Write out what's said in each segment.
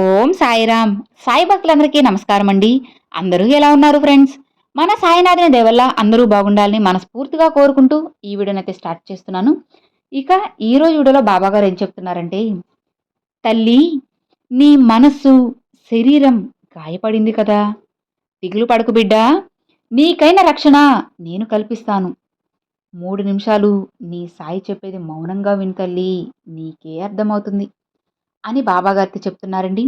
ఓం సాయిరామ్. సాయి భక్తులందరికీ నమస్కారం అండి అందరూ ఎలా ఉన్నారు ఫ్రెండ్స్? మన సాయినాథుని దేవల్ల అందరూ బాగుండాలని మనస్ఫూర్తిగా కోరుకుంటూ ఈ వీడియోనైతే స్టార్ట్ చేస్తున్నాను. ఇక ఈ రోజు వీడియోలో బాబాగారు ఏం చెప్తున్నారంటే తల్లి నీ మనస్సు శరీరం గాయపడింది కదా. దిగులు పడకు బిడ్డా. నీకైన రక్షణ నేను కల్పిస్తాను. మూడు నిమిషాలు నీ సాయి చెప్పేది మౌనంగా విను తల్లి. నీకే అర్థమవుతుంది. అని బాబాగారితో చెప్తున్నారండి.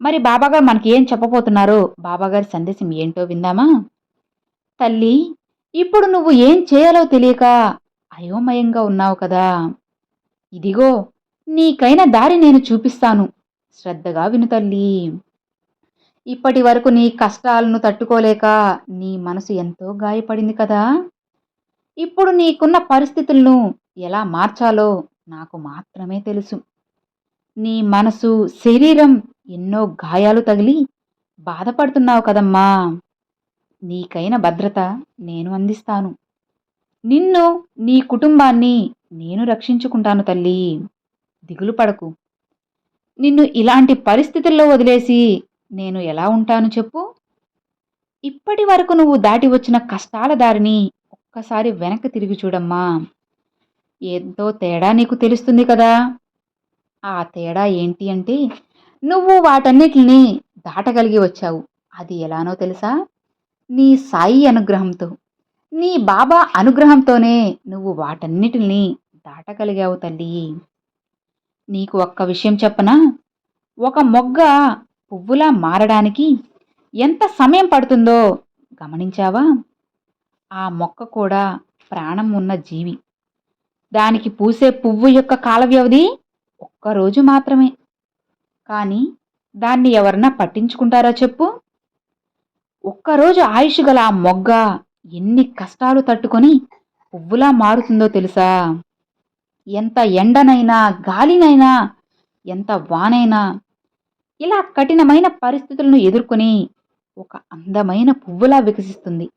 మరి బాబాగారు మనకి ఏం చెప్పబోతున్నారో బాబాగారి సందేశం ఏంటో విందామా? తల్లి ఇప్పుడు నువ్వు ఏం చేయాలో తెలియక అయోమయంగా ఉన్నావు కదా. ఇదిగో నీకైన దారి నేను చూపిస్తాను. శ్రద్ధగా విను తల్లి. ఇప్పటి వరకు నీ కష్టాలను తట్టుకోలేక నీ మనసు ఎంతో గాయపడింది కదా. ఇప్పుడు నీకున్న పరిస్థితులను ఎలా మార్చాలో నాకు మాత్రమే తెలుసు. నీ మనసు శరీరం ఎన్నో గాయాలు తగిలి బాధపడుతున్నావు కదమ్మా. నీకైన భద్రత నేను అందిస్తాను. నిన్ను నీ కుటుంబాన్ని నేను రక్షించుకుంటాను తల్లి. దిగులు పడకు. నిన్ను ఇలాంటి పరిస్థితుల్లో వదిలేసి నేను ఎలా ఉంటాను చెప్పు. ఇప్పటి వరకు నువ్వు దాటి వచ్చిన కష్టాల దారిని ఒక్కసారి వెనక్కి తిరిగి చూడమ్మా. ఎంతో తేడా నీకు తెలుస్తుంది కదా. ఆ తేడా ఏంటి అంటే నువ్వు వాటన్నిటిని దాటగలిగి వచ్చావు. అది ఎలానో తెలుసా? నీ సాయి అనుగ్రహంతో. నీ బాబా అనుగ్రహంతోనే నువ్వు వాటన్నిటిని దాటగలిగావు తల్లి. నీకు ఒక్క విషయం చెప్పనా? ఒక మొగ్గ పువ్వులా మారడానికి ఎంత సమయం పడుతుందో గమనించావా? ఆ మొక్క కూడా ప్రాణం ఉన్న జీవి. దానికి పూసే పువ్వు యొక్క కాల వ్యవధి ఒక్కరోజు మాత్రమే. కానీ దాన్ని ఎవరన్నా పట్టించుకుంటారా చెప్పు? ఒక్కరోజు ఆయుష్ గల ఆ మొగ్గ ఎన్ని కష్టాలు తట్టుకొని పువ్వులా మారుతుందో తెలుసా? ఎంత ఎండనైనా గాలినైనా ఎంత వానైనా ఇలా కఠినమైన పరిస్థితులను ఎదుర్కొని ఒక అందమైన పువ్వులా వికసిస్తుంది.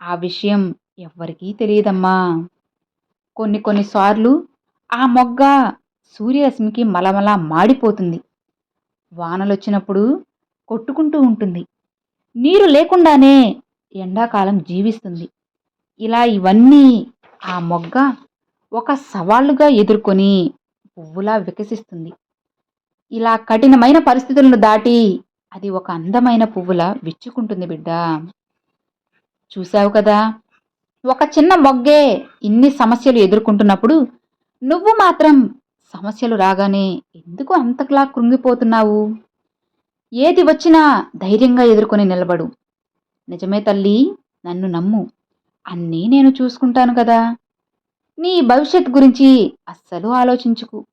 ఆ విషయం ఎవ్వరికీ తెలియదమ్మా. కొన్ని కొన్నిసార్లు ఆ మొగ్గ సూర్యరశ్మికి మలమల మాడిపోతుంది. వానలొచ్చినప్పుడు కొట్టుకుంటూ ఉంటుంది. నీరు లేకుండానే ఎండాకాలం జీవిస్తుంది. ఇలా ఇవన్నీ ఆ మొగ్గ ఒక సవాళ్ళుగా ఎదుర్కొని పువ్వులా వికసిస్తుంది. ఇలా కఠినమైన పరిస్థితులను దాటి అది ఒక అందమైన పువ్వులా విచ్చుకుంటుంది బిడ్డ. చూశావు కదా ఒక చిన్న మొగ్గే ఇన్ని సమస్యలు ఎదుర్కొంటున్నప్పుడు నువ్వు మాత్రం సమస్యలు రాగానే ఎందుకు అంతలా కృంగిపోతున్నావు? ఏది వచ్చినా ధైర్యంగా ఎదుర్కొని నిలబడు. నిజమే తల్లి నన్ను నమ్ము. అన్నీ నేను చూసుకుంటాను కదా. నీ భవిష్యత్ గురించి అస్సలు ఆలోచించుకు.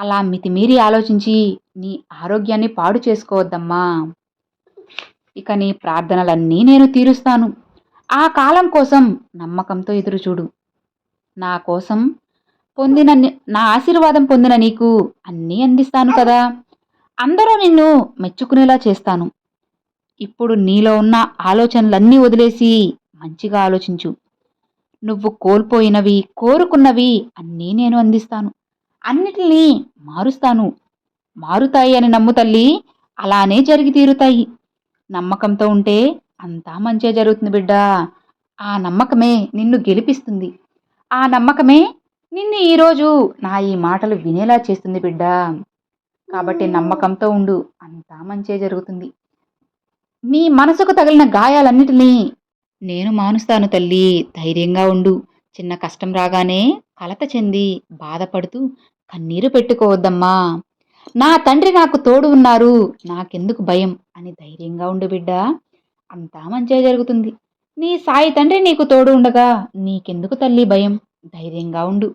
అలా మితిమీరి ఆలోచించి నీ ఆరోగ్యాన్ని పాడు చేసుకోవద్దమ్మా. ఇక నీ ప్రార్థనలన్నీ నేను తీరుస్తాను. ఆ కాలం కోసం నమ్మకంతో ఎదురుచూడు. నా కోసం పొందిన నా ఆశీర్వాదం పొందిన నీకు అన్నీ అందిస్తాను కదా. అందరూ నిన్ను మెచ్చుకునేలా చేస్తాను. ఇప్పుడు నీలో ఉన్న ఆలోచనలన్నీ వదిలేసి మంచిగా ఆలోచించు. నువ్వు కోల్పోయినవి కోరుకున్నవి అన్నీ నేను అందిస్తాను. అన్నిటినీ మారుస్తాను. మారుతాయి అని నమ్ము తల్లి అలానే జరిగి తీరుతాయి. నమ్మకంతో ఉంటే అంతా మంచిగా జరుగుతుంది బిడ్డ. ఆ నమ్మకమే నిన్ను గెలిపిస్తుంది. ఆ నమ్మకమే నిన్ను ఈరోజు నా ఈ మాటలు వినేలా చేస్తుంది బిడ్డ. కాబట్టి నమ్మకంతో ఉండు. అంతా మంచే జరుగుతుంది. నీ మనసుకు తగిలిన గాయాలన్నిటినీ నేను మానుస్తాను తల్లి. ధైర్యంగా ఉండు. చిన్న కష్టం రాగానే కలత చెంది బాధపడుతూ కన్నీరు పెట్టుకోవద్దమ్మా. నా తండ్రి నాకు తోడు ఉన్నారు. నాకెందుకు భయం అని ధైర్యంగా ఉండు బిడ్డ. అంతా మంచిగా జరుగుతుంది. నీ సాయి తండ్రి నీకు తోడు ఉండగా నీకెందుకు తల్లి భయం? ధైర్యంగా ఉండు.